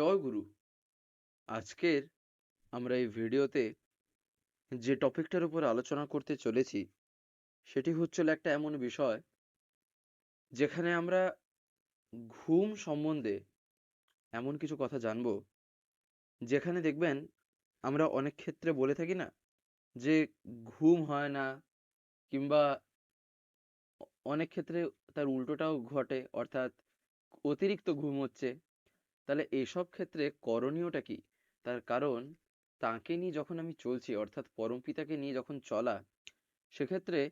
জয় গুরু। আজকের আমরা এই ভিডিওতে যে টপিকটার উপর আলোচনা করতে চলেছি, সেটি হচ্ছিল একটা এমন বিষয় যেখানে আমরা ঘুম সম্বন্ধে এমন কিছু কথা জানব, যেখানে দেখবেন আমরা অনেক ক্ষেত্রে বলে থাকি না যে ঘুম হয় না কিংবা অনেক ক্ষেত্রে তার উল্টোটাও ঘটে, অর্থাৎ অতিরিক্ত ঘুম হচ্ছে। তাহলে এইসব ক্ষেত্রে করণীয়টা কি? তার কারণ তাকে নিয়ে যখন আমি চলছি, অর্থাৎ পরমপিতাকে নিয়ে যখন চলা, সেক্ষেত্রে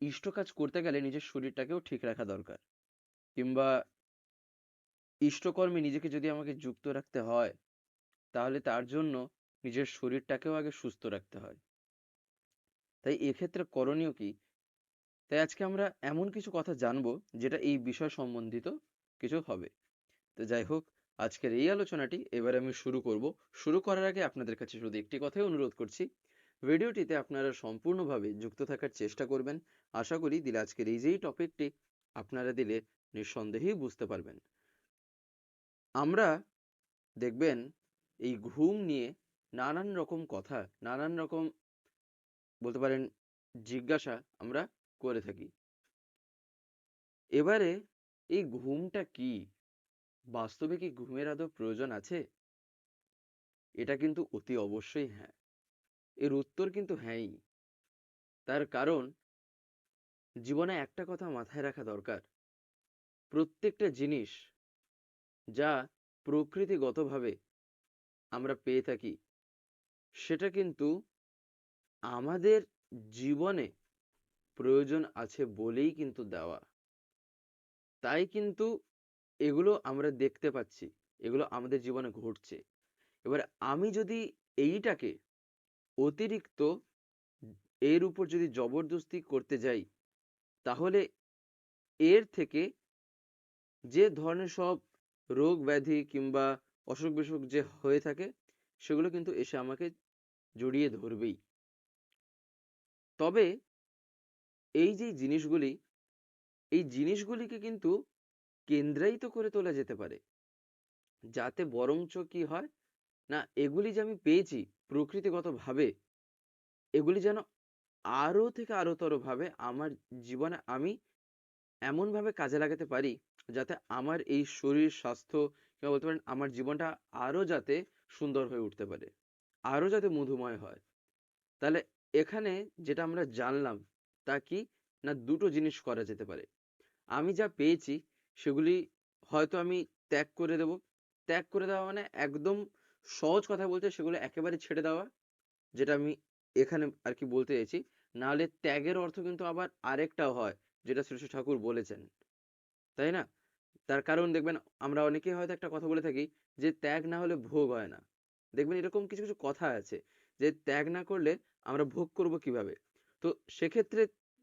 ইষ্ট কাজ করতে গেলে নিজের শরীরটাকেও ঠিক রাখা দরকার। কিংবা ইষ্টকর্মে নিজেকে যদি আমাকে যুক্ত রাখতে হয়, তাহলে তার জন্য নিজের শরীরটাকেও আগে সুস্থ রাখতে হয়। তাই এক্ষেত্রে করণীয় কি? তাই আজকে আমরা এমন কিছু কথা জানব, যেটা এই বিষয় সম্বন্ধিত কিছু হবে। তো যাই হোক আজকের এই আলোচনাটি এবার আমি শুরু করব। শুরু করার আগে আপনাদের কাছে শুধু একটি কথাই অনুরোধ করছি, ভিডিওটিতে আপনারা সম্পূর্ণভাবে যুক্ত থাকার চেষ্টা করবেন। আশা করি দিলে আজকের এই যেই টপিকটি আপনারা দিলে নিঃসন্দেহেই বুঝতে পারবেন। আমরা দেখবেন এই ঘুম নিয়ে নানান রকম কথা, নানান রকম বলতে পারেন জিজ্ঞাসা আমরা করে থাকি। এবারে এই ঘুমটা কি? বাস্তবে কি ঘুমের আদৌ প্রয়োজন আছে? এটা কিন্তু অতি অবশ্যই হ্যাঁ। এর উত্তর কিন্তু হ্যাঁই। তার কারণ, জীবনে একটা কথা মাথায় রাখা দরকার। প্রত্যেকটা জিনিস যা প্রকৃতিগতভাবে আমরা পেয়ে থাকি, সেটা কিন্তু আমাদের জীবনে প্রয়োজন আছে বলেই কিন্তু দেওয়া। তাই কিন্তু এগুলো আমরা দেখতে পাচ্ছি, এগুলো আমাদের জীবনে ঘটছে। এবার আমি যদি এইটাকে অতিরিক্ত এর উপর যদি জবরদস্তি করতে যাই, তাহলে এর থেকে যে ধরনের সব রোগ ব্যাধি কিংবা অসুখ বিসুখ যে হয়ে থাকে, সেগুলো কিন্তু এসে আমাকে জড়িয়ে ধরবেই। তবে এই যে জিনিসগুলি, এই জিনিসগুলিকে কিন্তু কেন্দ্রায়িত করে তোলা যেতে পারে। যাতে বরঞ্চ কি হয়, না, এগুলি যে আমি পেয়েছি প্রকৃতিগতভাবে, এগুলি যেন আরও থেকে আরোতরভাবে আমার জীবনে আমি এমনভাবে কাজে লাগাতে পারি, যাতে আমার এই শরীর স্বাস্থ্য কিংবা বলতে পারেন আমার জীবনটা আরও যাতে সুন্দর হয়ে উঠতে পারে আরও যাতে মধুময় হয়। তাহলে এখানে যেটা আমরা জানলাম তা কি, না দুটো জিনিস করা যেতে পারে। আমি যা পেয়েছি সেগুলি হয়তো আমি ত্যাগ করে দেব। ত্যাগ করে দেওয়া মানে একদম সহজ কথা বলতে সেগুলো একেবারে ছেড়ে দেওয়া, যেটা আমি এখানে আর কি বলতে চাইছি। নাহলে ত্যাগের অর্থ কিন্তু আবার আরেকটাও হয়, যেটা শ্রী শ্রী ঠাকুর বলেছেন। তাই না? তার কারণ দেখবেন, আমরা অনেকেই হয়তো একটা কথা বলে থাকি যে ত্যাগ না হলে ভোগ হয় না। দেখবেন এরকম কিছু কিছু কথা আছে যে ত্যাগ না করলে আমরা ভোগ করব কীভাবে? তো সেক্ষেত্রে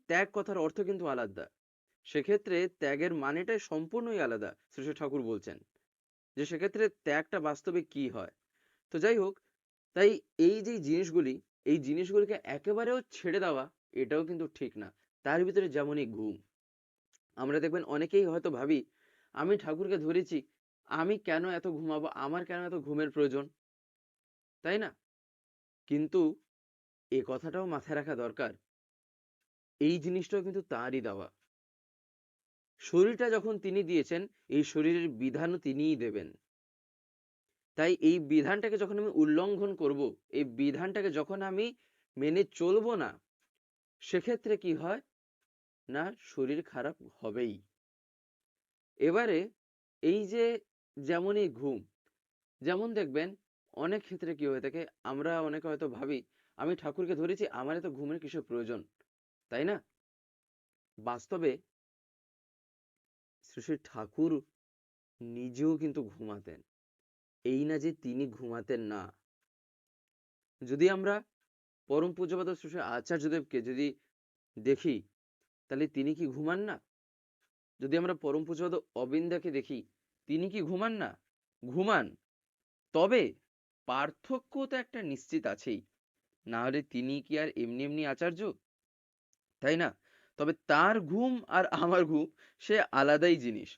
ত্যাগ কথার অর্থ কিন্তু আলাদা। সেক্ষেত্রে ত্যাগের মানেটাই সম্পূর্ণই আলাদা শ্রী ঠাকুর বলছেন। যে সেক্ষেত্রে ত্যাগটা বাস্তবে কি হয়? তো যাই হোক, তাই এই যে জিনিসগুলি, এই জিনিসগুলিকে একেবারেও ছেড়ে দেওয়া, এটাও কিন্তু ঠিক না। তার ভিতরে যেমনই ঘুম। আমরা দেখবেন অনেকেই হয়তো ভাবি, আমি ঠাকুরকে ধরেছি, আমি কেন এত ঘুমাবো? আমার কেন এত ঘুমের প্রয়োজন? তাই না? কিন্তু এ কথাটাও মাথায় রাখা দরকার। এই জিনিসটাও কিন্তু তারই দেওয়া। শরীরটা যখন তিনি দিয়েছেন, এই শরীরের বিধানও তিনিই দেবেন। তাই এই বিধানটাকে যখন আমি উল্লঙ্ঘন করব, এই বিধানটাকে যখন আমি মেনে চলবো না, সেক্ষেত্রে কি হয়? না, শরীর খারাপ হবেই। এবারে এই যে যেমনই ঘুম, যেমন দেখবেন, অনেক ক্ষেত্রে কি হয়ে থাকে, আমরা অনেকে হয়তো ভাবি, আমি ঠাকুরকে ধরেছি, আমার এত ঘুমের কিসের প্রয়োজন, তাই না? বাস্তবে শ্রী শ্রী ঠাকুর নিজেও কিন্তু ঘুমাতেন। এই না যে তিনি ঘুমাতেন না। যদি আমরা পরম পূজ্যপাদ শ্রী শ্রী আচার্যদেবকে যদি দেখি, তাহলে তিনি কি ঘুমান না? যদি আমরা পরম পূজ্যপাদ অবিন্দাকে দেখি, তিনি কি ঘুমান না? ঘুমান। তবে পার্থক্য তো একটা নিশ্চিত আছেই। না হলে তিনি কি আর এমনি এমনি আচার্য? তাই না? তবে তার ঘুম আর আমার ঘুম সে আলাদাই জিনিস।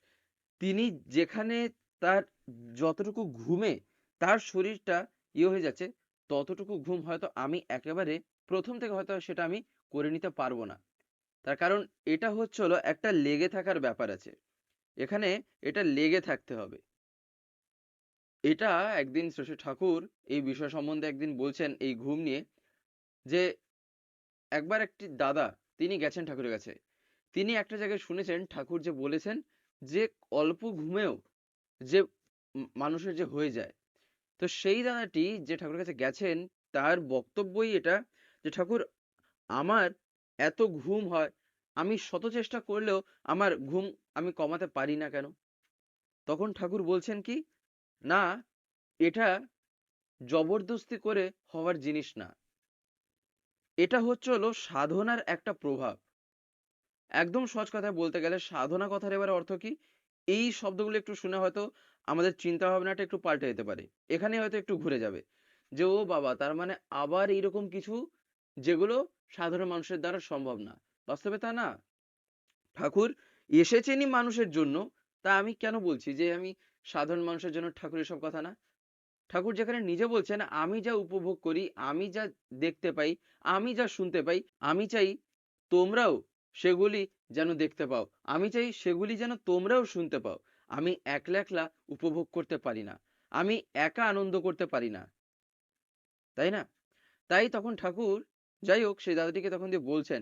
তিনি যেখানে তার যতটুকু ঘুমে তার শরীরটা ইয়ে হয়ে যাচ্ছে, ততটুকু ঘুম হয়তো আমি একেবারে প্রথম থেকে হয়তো সেটা আমি করে নিতে পারব না। তার কারণ এটা হচ্ছে হলো একটা লেগে থাকার ব্যাপার আছে। এখানে এটা লেগে থাকতে হবে। এটা একদিন শশী ঠাকুর এই বিষয় সম্বন্ধে একদিন বলছেন এই ঘুম নিয়ে যে একবার একটি দাদা তিনি গেছেন ঠাকুরের কাছে। তিনি একটা জায়গায় শুনেছেন, ঠাকুর যে বলেছেন যে অল্প ঘুমেও যে মানুষের যে হয়ে যায়। তো সেই দাদাটি যে ঠাকুরের কাছে গেছেন, তার বক্তব্যই এটা যে, ঠাকুর, আমার এত ঘুম হয়, আমি শত চেষ্টা করলেও আমার ঘুম আমি কমাতে পারি না কেন? তখন ঠাকুর বলছেন কি, না, এটা জবরদস্তি করে হওয়ার জিনিস না। এটা হচ্ছে হলো সাধনার একটা প্রভাব। একদম সহজ কথায় বলতে গেলে সাধনা কথার এবার অর্থ কি? এই শব্দগুলো একটু শুনে হয়তো আমাদের চিন্তা ভাবনাটা একটু পাল্টে যেতে পারে। এখানে হয়তো একটু ঘুরে যাবে। যে, ও বাবা, তার মানে আবার এইরকম কিছু যেগুলো সাধারণ মানুষের দ্বারা সম্ভব না। বাস্তবে তা না। ঠাকুর এসেছেনই মানুষের জন্য। তা আমি কেন বলছি যে, আমি সাধারণ মানুষের জন্য ঠাকুর এসব কথা না? ঠাকুর যেখানে নিজে বলছেন, আমি যা উপভোগ করি, আমি যা দেখতে পাই, আমি যা শুনতে পাই, আমি চাই তোমরাও সেগুলি যেন দেখতে পাও। আমি চাই সেগুলি যেন তোমরাও শুনতে পাও। আমি একলা একলা উপভোগ করতে পারি না। আমি একা আনন্দ করতে পারি না। তাই না? তাই তখন ঠাকুর, যাই হোক, সেই দাদাটিকে তখন দিয়ে বলছেন,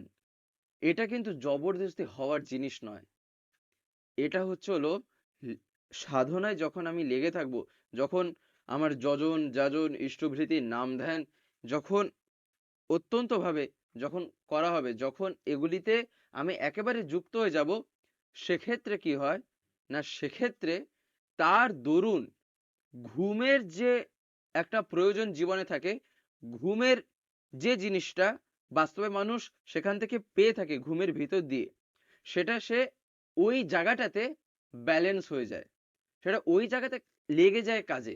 এটা কিন্তু জবরদস্তি হওয়ার জিনিস নয়। এটা হচ্ছে হলো, সাধনায় যখন আমি লেগে থাকব, যখন আমার যজন যাজন ইষ্টভৃতি নাম ধ্যান যখন অত্যন্তভাবে যখন করা হবে, যখন এগুলিতে আমি একেবারে যুক্ত হয়ে যাব, সেক্ষেত্রে কি হয়? না, সেক্ষেত্রে তার দরুন ঘুমের যে একটা প্রয়োজন জীবনে থাকে, ঘুমের যে জিনিসটা বাস্তবে মানুষ সেখান থেকে পেয়ে থাকে ঘুমের ভিতর দিয়ে, সেটা সে ওই জায়গাটাতে ব্যালেন্স হয়ে যায়। সেটা ওই জায়গাতে লেগে যায় কাজে।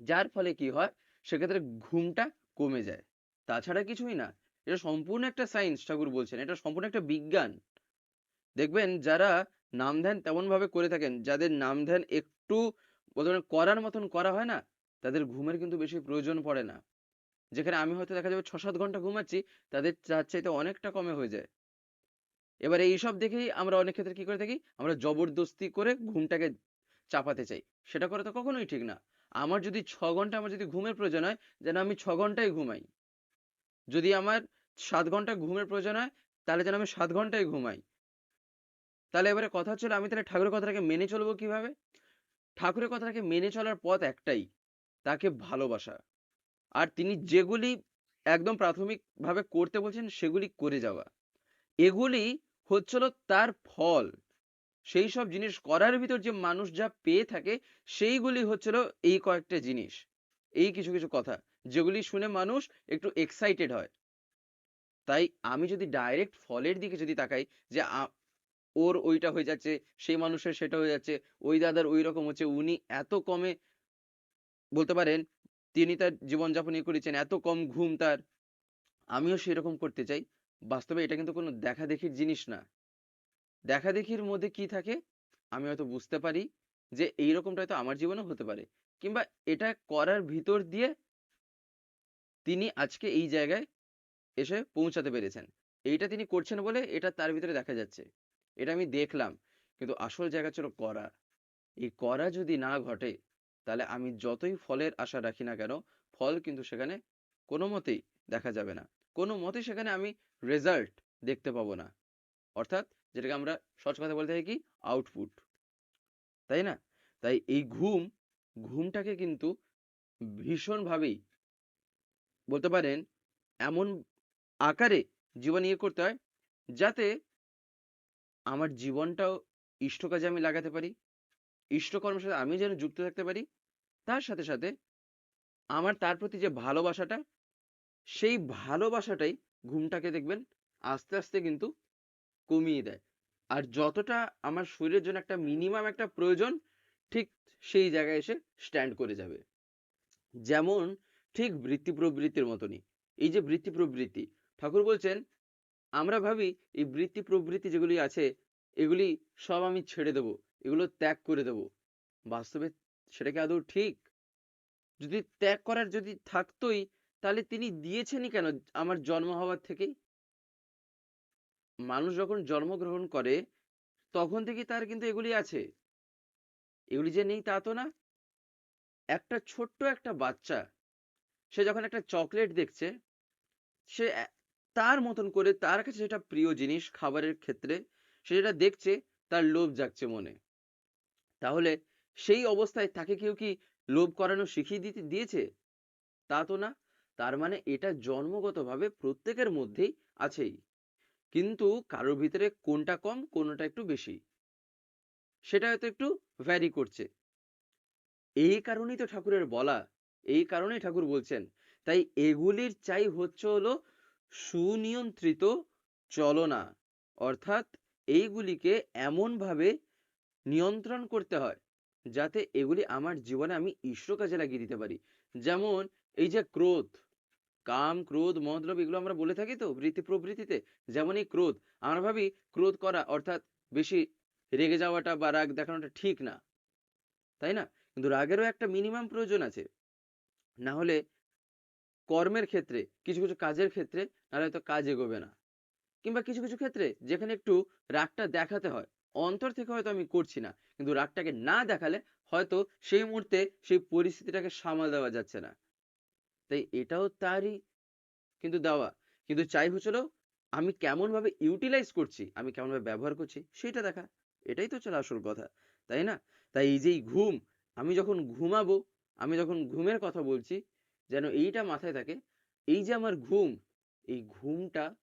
যার ফলে কি হয়? সেক্ষেত্রে ঘুমটা কমে যায়। তাছাড়া কিছুই না। এটা সম্পূর্ণ একটা সায়েন্স ঠাকুর বলছেন। এটা সম্পূর্ণ একটা বিজ্ঞান। দেখবেন যারা নাম ধ্যান তেমন ভাবে করে থাকেন, যাদের নাম ধ্যান একটু করার মতন করা হয় না, তাদের ঘুমের কিন্তু বেশি প্রয়োজন পড়ে না। যেখানে আমি হয়তো দেখা যাবে ছ সাত ঘণ্টা ঘুমাচ্ছি, তাদের তার চাইতে অনেকটা কমে হয়ে যায়। এবার এইসব দেখেই আমরা অনেক ক্ষেত্রে কি করে থাকি? আমরা জবরদস্তি করে ঘুমটাকে চাপাতে চাই। সেটা করে তো কখনোই ঠিক না। আমার যদি ছ ঘণ্টা আমার যদি ঘুমের প্রয়োজন হয়, যেন আমি ছ ঘন্টায় ঘুমাই। যদি আমার সাত ঘণ্টা ঘুমের প্রয়োজন হয়, তাহলে যেন আমি সাত ঘন্টায় ঘুমাই। তাহলে এবারে কথা হচ্ছে আমি তাহলে ঠাকুরের কথাটাকে মেনে চলবো কীভাবে? ঠাকুরের কথাটাকে মেনে চলার পথ একটাই, তাকে ভালোবাসা। আর তিনি যেগুলি একদম প্রাথমিকভাবে করতে বলছেন, সেগুলি করে যাওয়া। এগুলি হচ্ছিল তার ফল। সেই সব জিনিস করার ভিতর যে মানুষ যা পেয়ে থাকে, সেইগুলি হচ্ছিল এই কয়েকটা জিনিস। এই কিছু কিছু কথা, যেগুলি শুনে মানুষ একটু এক্সাইটেড হয়। তাই আমি যদি ডাইরেক্ট ফলের দিকে যদি তাকাই, যে ওর ওইটা হয়ে যাচ্ছে, সেই মানুষের সেটা হয়ে যাচ্ছে, ওই দাদার ওই রকম হচ্ছে, উনি এত কমে, বলতে পারেন, তিনি তার জীবনযাপন ইয়ে করেছেন, এত কম ঘুম তার, আমিও সেরকম করতে চাই। বাস্তবে এটা কিন্তু কোনো দেখা দেখির জিনিস না। দেখা দেখির মধ্যে কি থাকে? আমি হয়তো বুঝতে পারি যে এইরকমটা হয়তো আমার জীবনেও হতে পারে। কিংবা এটা করার ভিতর দিয়ে তিনি আজকে এই জায়গায় এসে পৌঁছাতে পেরেছেন। এইটা তিনি করছেন বলে এটা তার ভিতরে দেখা যাচ্ছে। এটা আমি দেখলাম। কিন্তু আসল জায়গা ছিল করা। এই করা যদি না ঘটে, তাহলে আমি যতই ফলের আশা রাখি না কেন, ফল কিন্তু সেখানে কোনো মতেই দেখা যাবে না। কোনো মতে সেখানে আমি রেজাল্ট দেখতে পাবো না। অর্থাৎ যেটাকে আমরা সহজ কথা বলতে হয় কি আউটপুট তাই না? তাই এই ঘুম, ঘুমটাকে কিন্তু ভীষণভাবেই বলতে পারেন এমন আকারে জীবন ইয়ে করতে হয় যাতে আমার জীবনটাও ইষ্ট কাজে আমি লাগাতে পারি, ইষ্টকর্মের সাথে আমি যেন যুক্ত থাকতে পারি, তার সাথে সাথে আমার তার প্রতি যে ভালোবাসাটা, সেই ভালোবাসাটাই ঘুমটাকে দেখবেন আস্তে আস্তে কিন্তু কমিয়ে দেয়। আর যতটা আমার শরীরের জন্য একটা মিনিমাম একটা প্রয়োজন, ঠিক সেই জায়গায় এসে স্ট্যান্ড করে যাবে। যেমন ঠিক বৃত্তি প্রবৃত্তির মতনই। এই যে বৃত্তি প্রবৃত্তি, ঠাকুর বলছেন, আমরা ভাবি এই বৃত্তি প্রবৃত্তি যেগুলি আছে, এগুলি সব আমি ছেড়ে দেবো, এগুলো ত্যাগ করে দেবো। বাস্তবে সেটা কি আদৌ ঠিক? যদি ত্যাগ করার যদি থাকতই, তাহলে তিনি দিয়েছেনই কেন? আমার জন্ম হওয়ার থেকেই? মানুষ যখন জন্মগ্রহণ করে, তখন থেকে তার কিন্তু এগুলি আছে। এগুলি যে নেই তা তো না। একটা ছোট্ট একটা বাচ্চা, সে যখন একটা চকলেট দেখছে, সে তার মতন করে তার কাছে যেটা প্রিয় জিনিস খাবারের ক্ষেত্রে, সে যেটা দেখছে, তার লোভ জাগছে মনে। তাহলে সেই অবস্থায় তাকে কেউ কি লোভ করানো শিখিয়ে দিতে, দিয়েছে? তা তো না। তার মানে এটা জন্মগতভাবে প্রত্যেকের মধ্যেই আছেই। কিন্তু কারোর ভিতরে কোনটা কম কোনটা একটু বেশি। সেটা হয়তো একটু ভ্যারি করছে। এই কারণেই তো ঠাকুরের বলা, এই কারণেই ঠাকুর বলছেন, তাই এগুলির চাই হচ্ছে হলো সুনিয়ন্ত্রিত চলনা। অর্থাৎ এইগুলিকে এমনভাবে নিয়ন্ত্রণ করতে হয় যাতে এগুলি আমার জীবনে আমি ঈশ্বর কাজে লাগিয়ে দিতে পারি। যেমন এই যে ক্রোধ, কাম, ক্রোধ, মদ, লোভ এগুলো আমরা বলে থাকি তো বৃত্তি প্রবৃত্তিতে। যেমন এই ক্রোধ, আমরা ভাবি ক্রোধ করা অর্থাৎ বেশি রেগে যাওয়াটা বা রাগ দেখানোটা ঠিক না। তাই না? কিন্তু রাগেরও একটা মিনিমাম প্রয়োজন আছে। না হলে কর্মের ক্ষেত্রে কিছু, কিছু কাজের ক্ষেত্রে নাহলে হয়তো কাজ এগোবে না। কিংবা কিছু, কিছু ক্ষেত্রে যেখানে একটু রাগটা দেখাতে হয়, অন্তর থেকে হয়তো আমি করছি না। কিন্তু রাগটাকে না দেখালে হয়তো সেই মুহূর্তে সেই পরিস্থিতিটাকে সামাল দেওয়া যাচ্ছে না। তাই এটাও তারই কিন্তু দেওয়া। কিন্তু চাই হচ্ছে হলো আমি কেমনভাবে ইউটিলাইজ করছি, আমি কেমনভাবে ব্যবহার করছি সেইটা দেখা। এটাই তো হচ্ছে আসল কথা। তাই না? তাই এই যে ঘুম, আমি যখন ঘুমাবো, আমি যখন ঘুমের কথা বলছি যেন এইটা মাথায় থাকে, এই যে আমার ঘুম, এই ঘুমটা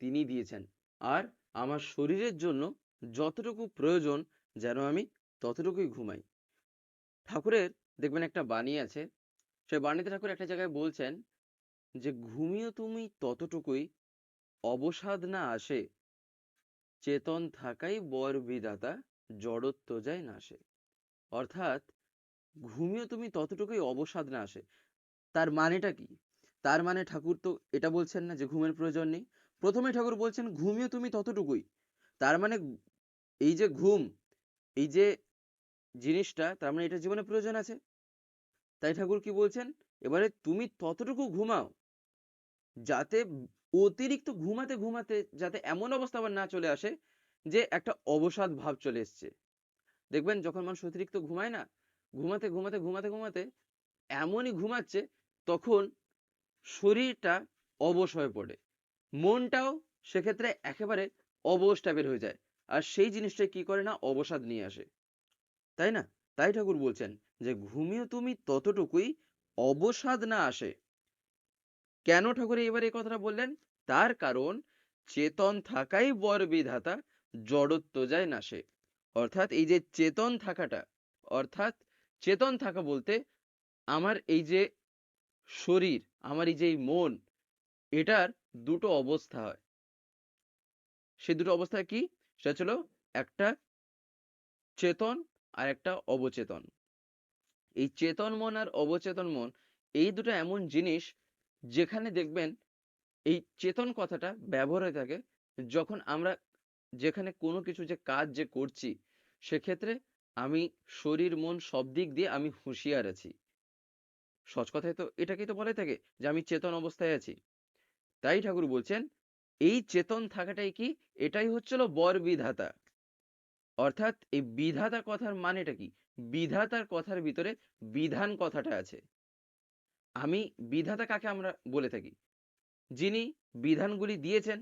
তিনি দিয়েছেন। আর আমার শরীরের জন্য যতটুকু প্রয়োজন যেন আমি ততটুকুই ঘুমাই। ঠাকুরের দেখবেন একটা বাণী আছে। সেই বাণীতে ঠাকুর একটা জায়গায় বলছেন যে, "ঘুমিও তুমি ততটুকুই অবসাদ না আসে, চেতন থাকাই বর বিধাতা জড়ত্ব যায় না আসে অর্থাৎ ঘুমিও তুমি ততটুকুই অবসাদ না আসে। তার মানেটা কি? তার মানে ঠাকুর তো এটা বলছেন না যে ঘুমের প্রয়োজন নেই। ১ম এই ঠাকুর বলছেন ঘুমিও তুমি ততটুকুই। তার মানে এই যে ঘুম, এই যে জিনিসটা তার মানে এটা জীবনে প্রয়োজন আছে। তাই ঠাকুর কি বলছেন? এবারে তুমি ততটুকু ঘুমাও যাতে অতিরিক্ত ঘুমাতে, ঘুমাতে যাতে এমন অবস্থা আবার না চলে আসে যে একটা অবসাদ ভাব চলে এসছে। দেখবেন যখন মানুষ অতিরিক্ত ঘুমায় না, ঘুমাতে, ঘুমাতে, ঘুমাতে, ঘুমাতে এমনই ঘুমাচ্ছে তখন শরীরটা অবশ হয়ে পড়ে। মনটাও সেক্ষেত্রে একেবারে অবশ টাইপের হয়ে যায়। আর সেই জিনিসটাই কি করে না অবসাদ নিয়ে আসে। তাই না? তাই ঠাকুর বলছেন যে, "ঘুমিও তুমি ততটুকুই অবসাদ না আসে।" কেন ঠাকুর এবার এই কথাটা বললেন? তার কারণ চেতন থাকাই বর বিধাতা জড়ত্ব যায় নাশে। অর্থাৎ এই যে চেতন থাকাটা, অর্থাৎ চেতন থাকা বলতে আমার এই যে শরীর, আমার এই যে মন, এটার দুটো অবস্থা হয়। সে দুটো অবস্থা কি? সেটা ছিল একটা চেতন আর একটা অবচেতন। এই চেতন মন আর অবচেতন মন, এই দুটো এমন জিনিস যেখানে দেখবেন এই চেতন কথাটা ব্যবহার হয়ে থাকে যখন আমরা যেখানে কোনো কিছু যে কাজ যে করছি, সেক্ষেত্রে আমি শরীর, মন সব দিক দিয়ে আমি হুঁশিয়ার আছি। সচ কথায় তো এটাকেই তো বলাই থাকে যে আমি চেতন অবস্থায় আছি। তাই ঠাকুর বলছেন, এই চেতন থাকাটাই কি? এটাই হচ্ছিল বর বিধাতা। অর্থাৎ এই বিধাতা কথার মানেটা কি? বিধাতার কথার ভিতরে বিধান কথাটা আছে। আমি বিধাতা কাকে আমরা বলে থাকি? যিনি বিধানগুলি দিয়েছেন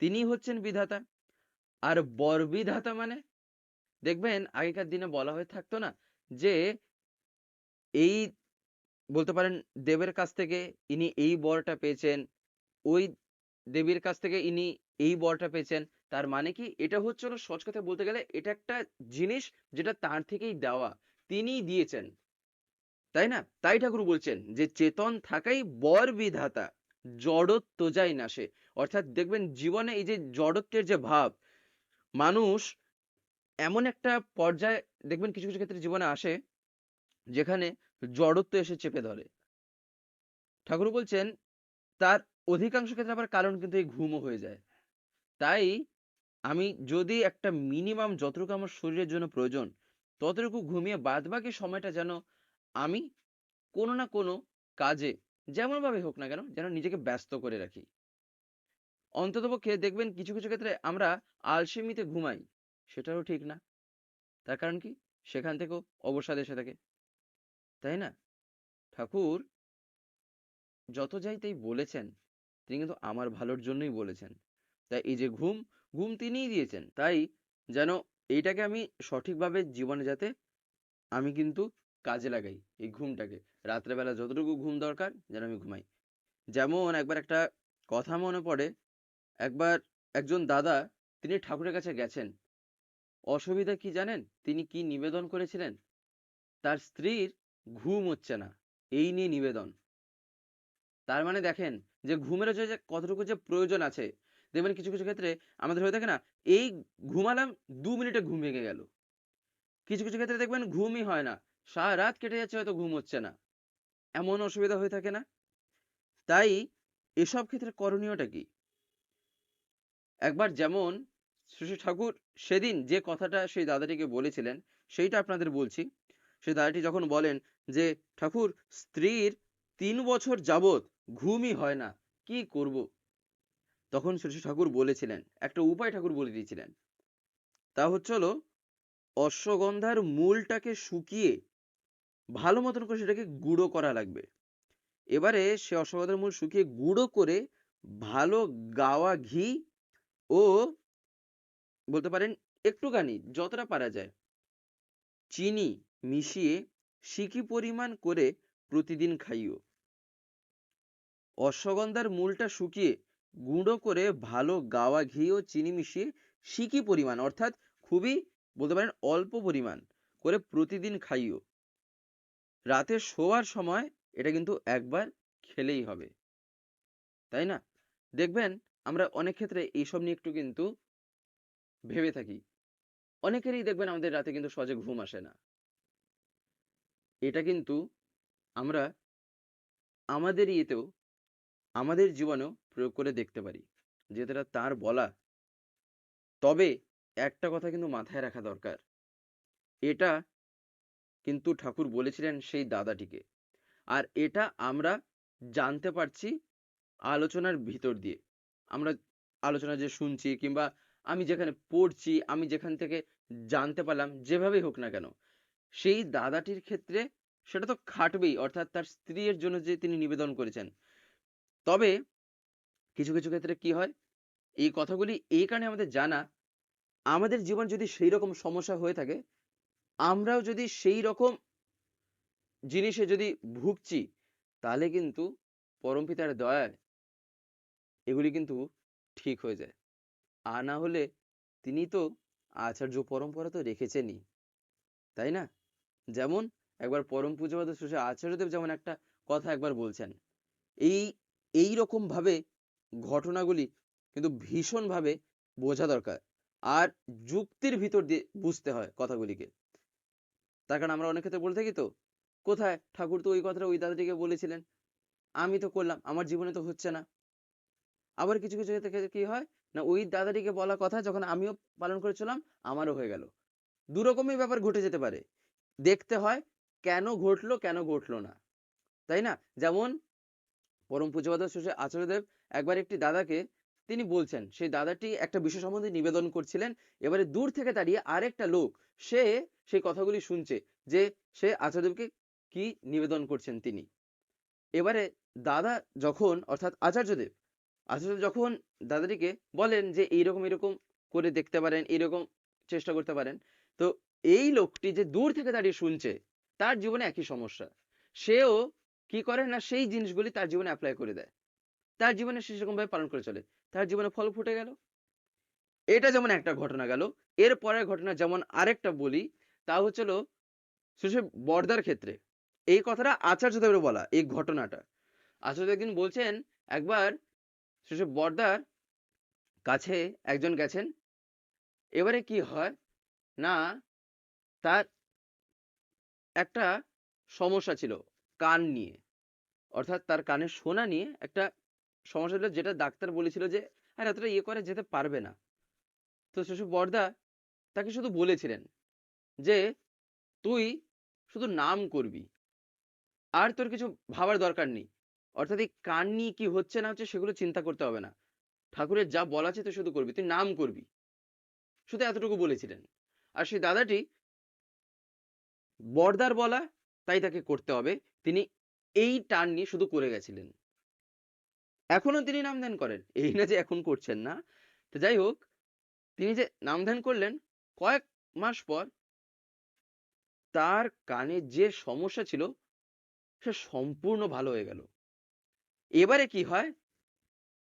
তিনিই হচ্ছেন বিধাতা। আর বর বিধাতা মানে? দেখবেন আগেকার দিনে বলা হয়ে থাকতো না যে এই বলতে পারেন দেবের কাছ থেকে ইনি এই বরটা পেয়েছেন, ওই দেবীর কাছ থেকে ইনি এই বরটা পেয়েছেন। তার মানে কি? এটা হচ্ছে হলো সহজ কথায় বলতে গেলে এটা একটা জিনিস যেটা তার থেকেই দেওয়া। তিনিই দিয়েছেন। তাই না? তাই ঠাকুর বলছেন যে চেতন থাকাই বর বিধাতা জড়ত্ব যায় নাশে। অর্থাৎ দেখবেন জীবনে এই যে জড়ত্বের যে ভাব, মানুষ এমন একটা পর্যায়ে দেখবেন কিছু, কিছু ক্ষেত্রে জীবনে আসে যেখানে জড়ত্ব এসে চেপে ধরে। ঠাকুর বলছেন তার অধিকাংশ ক্ষেত্রে আবার কারণ কিন্তু এই ঘুমও হয়ে যায়। তাই আমি যদি একটা মিনিমাম যতটুকু আমার শরীরের জন্য প্রয়োজন, ততটুকু ঘুমিয়ে বাদবাকি সময়টা যেন আমি কোনো না কোনো কাজে, যেমনভাবে হোক না কেন, যেন নিজেকে ব্যস্ত করে রাখি। অন্ততপক্ষে দেখবেন কিছু কিছু ক্ষেত্রে আমরা আলসেমিতে ঘুমাই, সেটাও ঠিক না। তার কারণ কি? সেখান থেকেও অবসাদ এসে থাকে। তাই না? ঠাকুর যত যাই তাই বলেছেন, তিনি কিন্তু আমার ভালোর জন্যই বলেছেন। তাই এই যে ঘুম ঘুম তিনিই দিয়েছেন। তাই যেন এইটাকে আমি সঠিকভাবে জীবনে যাতে আমি কিন্তু কাজে লাগাই এই ঘুমটাকে। রাত্রেবেলা যতটুকু ঘুম দরকার যেন আমি ঘুমাই। যেমন একবার একটা কথা মনে পড়ে, একবার একজন দাদা তিনি ঠাকুরের কাছে গেছেন। অসুবিধা কি জানেন? তিনি কি নিবেদন করেছিলেন? তার স্ত্রীর ঘুম হচ্ছে না, এই নিয়ে নিবেদন। তার মানে দেখেন যে ঘুমের যে কতটুকু যে প্রয়োজন আছে দেখবেন কিছু কিছু ক্ষেত্রে আমাদের হয়ে থাকে না, এই ঘুমালাম দু মিনিটে ঘুম ভেঙে গেল। কিছু কিছু ক্ষেত্রে দেখবেন ঘুমই হয় না, সারা রাত কেটে যাচ্ছে হয়তো ঘুম হচ্ছে না, এমন অসুবিধা হয়ে থাকে না। তাই এসব ক্ষেত্রে করণীয়টা কি? একবার যেমন শ্রী ঠাকুর সেদিন যে কথাটা সেই দাদাটিকে বলেছিলেন, সেইটা আপনাদের বলছি। সেই দাদাটি যখন বলেন যে, ঠাকুর, স্ত্রীর তিন বছর যাবৎ ঘুমই হয় না, কি করব? তখন শ্রী ঠাকুর বলেছিলেন, একটা উপায় ঠাকুর বলে দিয়েছিলেন। তা হচ্ছে হলো, অশ্বগন্ধার মূলটাকে শুকিয়ে ভালো মতন করে সেটাকে গুঁড়ো করা লাগবে। এবারে সে অশ্বগন্ধার মূল শুকিয়ে গুঁড়ো করে ভালো গাওয়া ঘি ও বলতে পারেন একটুখানি, যতটা পারা যায়, চিনি মিশিয়ে সিকি পরিমাণ করে প্রতিদিন খাইও। অশ্বগন্ধার মূলটা শুকিয়ে গুঁড়ো করে ভালো গাওয়া ঘি ও চিনি মিশিয়ে সিকি পরিমাণ, অর্থাৎ খুবই বলতে পারেন অল্প পরিমাণ করে প্রতিদিন খাইও। রাতে শোয়ার সময় এটা কিন্তু একবার খেলেই হবে। তাই না? দেখবেন আমরা অনেক ক্ষেত্রে এইসব নিয়ে একটু কিন্তু ভেবে থাকি। অনেকেরই দেখবেন আমাদের রাতে কিন্তু সহজে ঘুম আসে না। এটা কিন্তু আমরা আমাদের ইয়েতেও, আমাদের জীবনেও প্রয়োগ করে দেখতে পারি যেটা তার বলা। তবে একটা কথা কিন্তু মাথায় রাখা দরকার। এটা কিন্তু ঠাকুর বলেছিলেন সেই দাদাটিকে। আর এটা আমরা জানতে পারছি আলোচনার ভিতর দিয়ে। আমরা আলোচনা যে শুনছি কিংবা আমি যেখানে পড়ছি, আমি যেখান থেকে জানতে পারলাম, যেভাবেই হোক না কেন, সেই দাদাটির ক্ষেত্রে সেটা তো খাটবেই, অর্থাৎ তার স্ত্রীর জন্য যে তিনি নিবেদন করেছেন। তবে কিছু কিছু ক্ষেত্রে কি হয়? এই কথাগুলি এই কারণে আমাদের জানা, আমাদের জীবন যদি সেই রকম সমস্যা হয়ে থাকে, আমরাও যদি সেই রকম জিনিসে যদি ভুগছি, তাহলে কিন্তু পরমপিতার দয়ায় এগুলি কিন্তু ঠিক হয়ে যায়। আর না হলে তিনি তো আচার্য পরম্পরা তো রেখেছেনই, তাই না? যেমন একবার পরম পূজ্যপাদ শ্রী আচার্যদেব যেমন একটা কথা একবার বলছেন, এই এই রকম ভাবে ঘটনাগুলি কিন্তু ভীষণ ভাবে বোঝা দরকার। আর যুক্তির ভিতর দিয়ে বুঝতে হয় কথাগুলিকে। তার কারণ আমরা অনেক ক্ষেত্রে বলে থাকি তো, কোথায়? ঠাকুর তো ওই কথাটা ওই দাদাটিকে বলেছিলেন। আমি তো করলাম, আমার জীবনে তো হচ্ছে না। আবার কিছু কিছু ক্ষেত্রে কি হয়, না ওই দাদাটিকে বলা কথা যখন আমিও পালন করে চললাম আমারও হয়ে গেল। দু রকমই ব্যাপার ঘটে যেতে পারে। দেখতে হয় কেন ঘটলো কেন ঘটলো না। তাই না? যেমন পরম পূজ্যপাদ শ্রী আচার্যদেব একবার একটি দাদাকে তিনি বলছেন, সেই দাদাটি একটা বিষয় সম্বন্ধে নিবেদন করছিলেন, এবারে দূর থেকে দাঁড়িয়ে আরেকটা লোক, সে সেই কথাগুলি শুনছে যে সে আচার্যদেবকে কি নিবেদন করছেন তিনি। এবারে দাদা যখন, অর্থাৎ আচার্যদেব, আচার্য যখন দাদাটিকে বলেন যে এইরকম এরকম করে দেখতে পারেন এরকম চেষ্টা করতে পারেন, তো এই লোকটি যে দূর থেকে দাঁড়িয়ে শুনছে, তার জীবনে একই সমস্যা। সেও কি করে না, সেই জিনিসগুলি তার জীবনে অ্যাপ্লাই করে দেয়। তার জীবনে সে সেরকম ভাবে পালন করে চলে। তার জীবনে ফল ফুটে গেল। এটা যেমন একটা ঘটনা গেল। এর পরের ঘটনা যেমন আরেকটা বলি, তা হচ্ছিল শেষে বর্দার ক্ষেত্রে। এই কথাটা আচার্য আচার্যদেবের বলা, এই ঘটনাটা। আচার্য একদিন বলছেন, একবার শেষে বর্দার কাছে একজন গেছেন, এবারে কি হয়? না, তার একটা সমস্যা ছিল কান নিয়ে। অর্থাৎ তার কানে শোনা নিয়ে একটা সমস্যা ছিল যেটা ডাক্তার বলেছিল যে আর এতটা ইয়ে করে যেতে পারবে না। তো শেষে বর্দা তাকে শুধু বলেছিলেন যে, তুই শুধু নাম করবি। আর তোর কিছু ভাবার দরকার নেই। অর্থাৎ এই কান নিয়ে কি হচ্ছে না হচ্ছে সেগুলো চিন্তা করতে হবে না। ঠাকুরের যা বলা আছে তুই শুধু করবি। তুই নাম করবি। শুধু এতটুকু বলেছিলেন। আর সেই দাদাটি বর্দার বলা তাই তাকে করতে হবে। তিনি এই টান নিয়ে শুধু করে গেছিলেন। এখনও তিনি নাম ধ্যান করেন। এই না যে এখন করছেন না। তো যাই হোক, তিনি যে নাম ধ্যান করলেন, কয়েক মাস পর তার কানে যে সমস্যা ছিল, সে সম্পূর্ণ ভালো হয়ে গেল। এবারে কি হয়?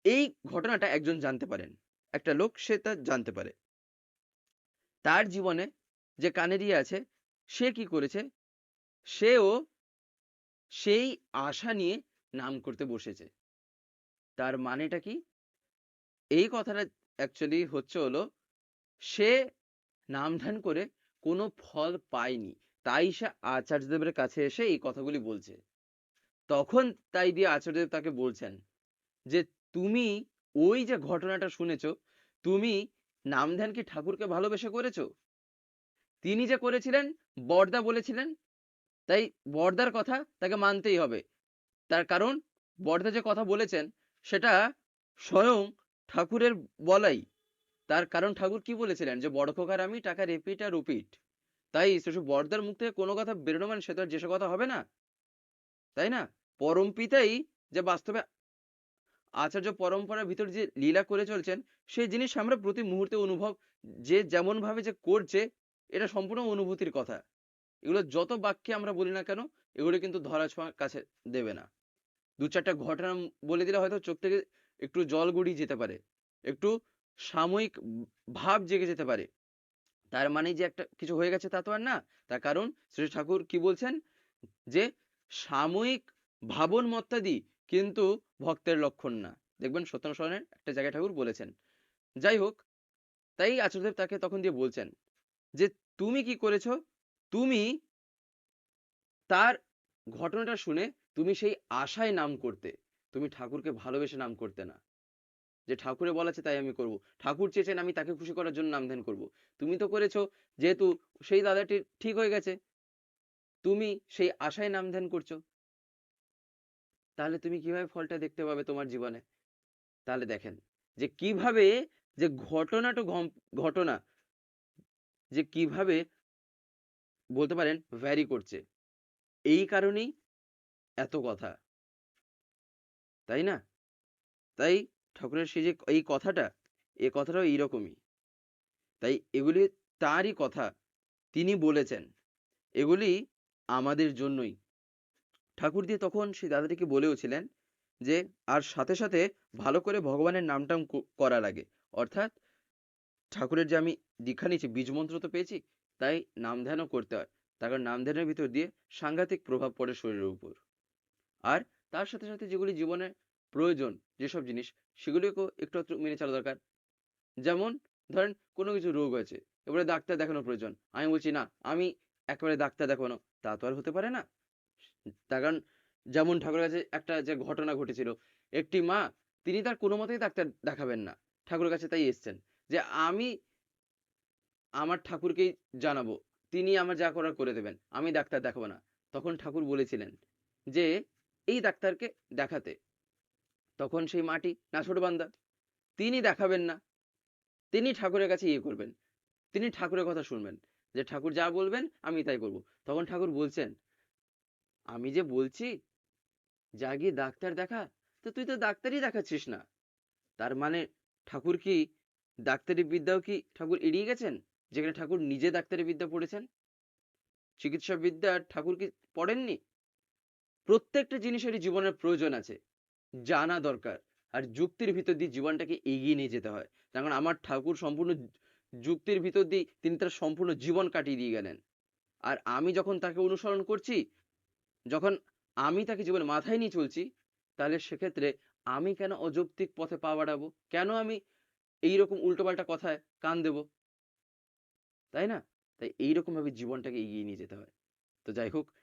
এই ঘটনাটা একজন জানতে পারেন। একটা লোক সে তা জানতে পারে। তার জীবনে যে কানের ইয়ে আছে, সে কি করেছে? সেও সেই আশা নিয়ে নাম করতে বসেছে। তার মানেটা কি? এই কথাটা অ্যাকচুয়ালি হচ্ছে হলো, সে নাম করে কোনো ফল পায়নি, তাই সে আচার্যদেবের কাছে এসে এই কথাগুলি বলছে। তখন তাই দিয়ে আচার্যদেব তাকে বলছেন যে, তুমি ওই যে ঘটনাটা শুনেছ, তুমি নাম ধ্যান কি ঠাকুরকে ভালোবেসে করেছ? তিনি যে করেছিলেন, বর্দা বলেছিলেন, তাই বর্দার কথা তাকে মানতেই হবে। তার কারণ বর্দা যে কথা বলেছেন সেটা স্বয়ং ঠাকুরের বলাই। তার কারণ ঠাকুর কি বলেছিলেন? যে বড় খোকার আমি টাকা রিপিট আর রুপিট তাই শুধু বর্দার মুখ থেকে কোনো কথা বেরোনো মানে সে তো আর যেসব কথা হবে না। তাই না? পরম পিতাই যে বাস্তবে আচার্য পরম্পরার ভিতর যে লীলা করে চলছেন, সেই জিনিস আমরা প্রতি মুহূর্তে অনুভব যে যেমন ভাবে যে করছে, এটা সম্পূর্ণ অনুভূতির কথা। এগুলো যত বাক্যে আমরা বলি না কেন, এগুলো কিন্তু ধরা ছোঁয়ার কাছে দেবে না। দু চারটা ঘটনা বলে দিলে হয়তো চোখ থেকে একটু জল গড়িয়ে যেতে পারে, একটু সাময়িক ভাব জেগে যেতে পারে। তার মানে যে একটা কিছু হয়ে গেছে তা তো আর না, তার কারণ শ্রী ঠাকুর কি বলছেন? যে সাময়িক ভাবন মত্তাদি কিন্তু ভক্তের লক্ষণ না। দেখবেন সত্যনারায়ণ স্মরণের একটা জায়গায় ঠাকুর বলেছেন। যাই হোক, তাই আচার্যদেব তাকে তখন দিয়ে বলছেন যে, তুমি কি করেছ? তুমি তার ঘটনাটা শুনে তুমি সেই আশায় নাম করতে, তুমি ঠাকুরকে ভালোবেসে নাম করতে না। যে ঠাকুরে বলা আছে তাই আমি করব। ঠাকুর চেয়েছেন আমি তাকে খুশি করার জন্য নাম ধ্যান করব। তুমি তো করেছ, যেহেতু সেই দাদাটি ঠিক হয়ে গেছে। তুমি সেই আশায় নাম ধ্যান করছ। তাহলে তুমি কীভাবে ফলটা দেখতে পাবে তোমার জীবনে? তাহলে দেখেন, যে কীভাবে যে ঘটনাটা ঘটনা, যে কীভাবে বলতে পারেন ভ্যারি করছে। এই কারণেই এত কথা। তাই না? তাই ঠাকুরের সেই যে এই কথাটা, এ কথাটাও এইরকমই। তাই এগুলি তারই কথা তিনি বলেছেন। এগুলি আমাদের জন্যই। ঠাকুর দিয়ে তখন সেই দাদাটিকে বলেওছিলেন যে, আর সাথে সাথে ভালো করে ভগবানের নামটাম করা লাগে। অর্থাৎ ঠাকুরের যে আমি দীক্ষা নিয়েছি, বীজ মন্ত্র তো পেয়েছি, তাই নাম ধ্যানও করতে হয়। তার কারণ নাম ধ্যানের ভিতর দিয়ে সাংঘাতিক প্রভাব পড়ে শরীরের উপর। আর তার সাথে সাথে যেগুলি জীবনে প্রয়োজন যেসব জিনিস, সেগুলিকেও একটু মেনে চলা দরকার। যেমন ধরেন কোনো কিছু রোগ হয়েছে, এবারে ডাক্তার দেখানো প্রয়োজন। আমি বলছি, না, আমি একেবারে ডাক্তার দেখানো তা তো আর হতে পারে না। তার কারণ যেমন ঠাকুরের কাছে একটা যে ঘটনা ঘটেছিল, একটি মা, তিনি তার কোনো মতেই ডাক্তার দেখাবেন না। ঠাকুরের কাছে তাই এসছেন যে, আমি আমার ঠাকুরকেই জানাব। তিনি আমার যা করার করে দেবেন। আমি ডাক্তার দেখাবো না। তখন ঠাকুর বলেছিলেন যে এই ডাক্তারকে দেখাতে। তখন সেই মাটি না ছোট বান্দা তিনি দেখাবেন না। তিনি ঠাকুরের কাছে ইয়ে করবেন। তিনি ঠাকুরের কথা শুনবেন যে ঠাকুর যা বলবেন আমি তাই করব। তখন ঠাকুর বলছেন, আমি যে বলছি যা গিয়ে ডাক্তার দেখা, তো তুই তো ডাক্তারই দেখাচ্ছিস না। তার মানে ঠাকুর কি ডাক্তারি বিদ্যাও কি ঠাকুর এড়িয়ে গেছেন? যেখানে ঠাকুর নিজে ডাক্তারি বিদ্যা পড়েছেন? চিকিৎসা বিদ্যা ঠাকুর কি পড়েননি? প্রত্যেকটা জিনিসেরই জীবনের প্রয়োজন আছে। জানা দরকার। আর যুক্তির ভিতর দিয়ে জীবনটাকে এগিয়ে নিয়ে যেতে হয়। কারণ আমার ঠাকুর সম্পূর্ণ যুক্তির ভিতর দিয়ে তিনি তার সম্পূর্ণ জীবন কাটিয়ে দিয়ে গেলেন। আর আমি যখন তাকে অনুসরণ করছি, যখন আমি তাকে জীবনে মাথায় নিয়ে চলছি, তাহলে সেক্ষেত্রে আমি কেন অযৌক্তিক পথে পা বাড়াবো? কেন আমি এইরকম উল্টোপাল্টা কথায় কান দেব? তাই না? তাই এইরকম ভাবে জীবনটাকে এগিয়ে নিয়ে যেতে হয়। তো যাই হোক